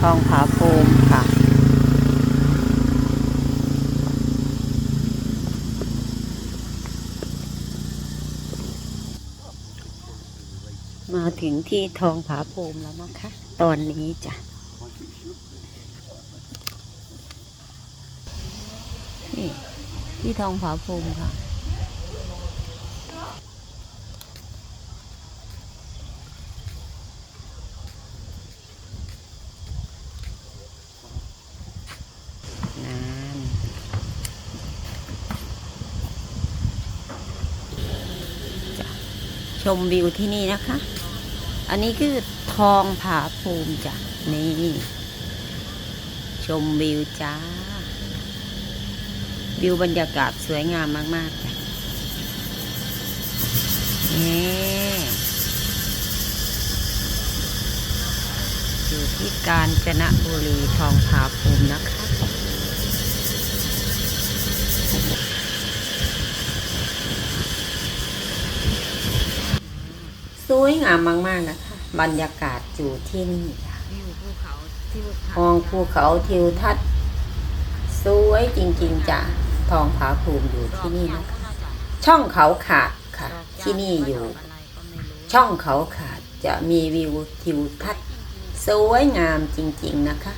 ทองผาภูมิค่ะ มาถึงที่ทองผาภูมิแล้วนะคะ ตอนนี้จ้ะนี่ที่ทองผาภูมิค่ะ นานจ้ะช มวิวที่นี่นะคะ อันนี้คือทองผาภูมิจ้ะนี่ชมวิวจ้า วิวบรรยากาศสวยงามมากๆจ้ะนี่อยู่ที่กาญจนบุรีทองผาภูมินะคะ สวยงามมากๆนะคะ บรรยากาศอยู่ที่นี่ค่ะวิวภูเขาที่ภูเขามองภูเขาทิวทัศน์สวยจริงๆจ้ะทองผาภูมิอยู่ที่นี่นะคะช่องเขาขาดค่ะ ที่นี่อยู่อะไรก็ไม่รู้ช่องเขาขาดจะมีวิวทิวทัศน์สวยงามจริงๆนะคะ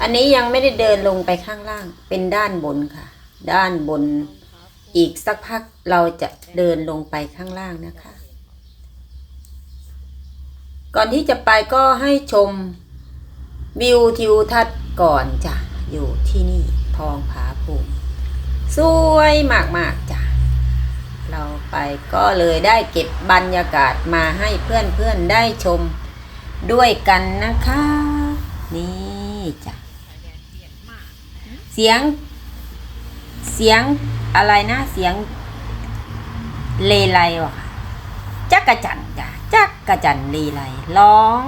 อันนี้ยังไม่ได้เดินลงไปข้างล่าง เป็นด้านบนค่ะ ด้านบนอีกสักพักเราจะเดินลงไปข้างล่างนะคะ ก่อนที่จะไปก็ให้ชมวิวทิวทัศน์ก่อนจ้ะ อยู่ที่นี่ทองผาภูมิ สวยมากๆจ้ะ เราไปก็เลยได้เก็บบรรยากาศมาให้เพื่อนๆได้ชมด้วยกันนะคะ นี่จ้ะ เสียง เสียงอะไรนะ เสียงเลไลวะจักกะจันจ้ะ กกะจันเลไลร้อง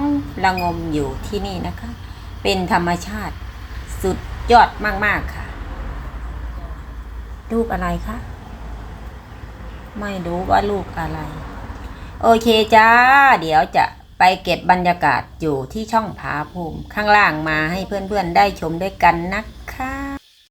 ระงมอยู่ที่นี่นะคะ เป็นธรรมชาติสุดยอดมาก ๆ ค่ะรูปอะไรคะ ไม่รู้ว่าลูกอะไร โอเคจ้า เดี๋ยวจะไปเก็บบรรยากาศอยู่ที่ช่องผาภูมิ ข้างล่างมาให้เพื่อน ๆ ได้ชมด้วยกันนะ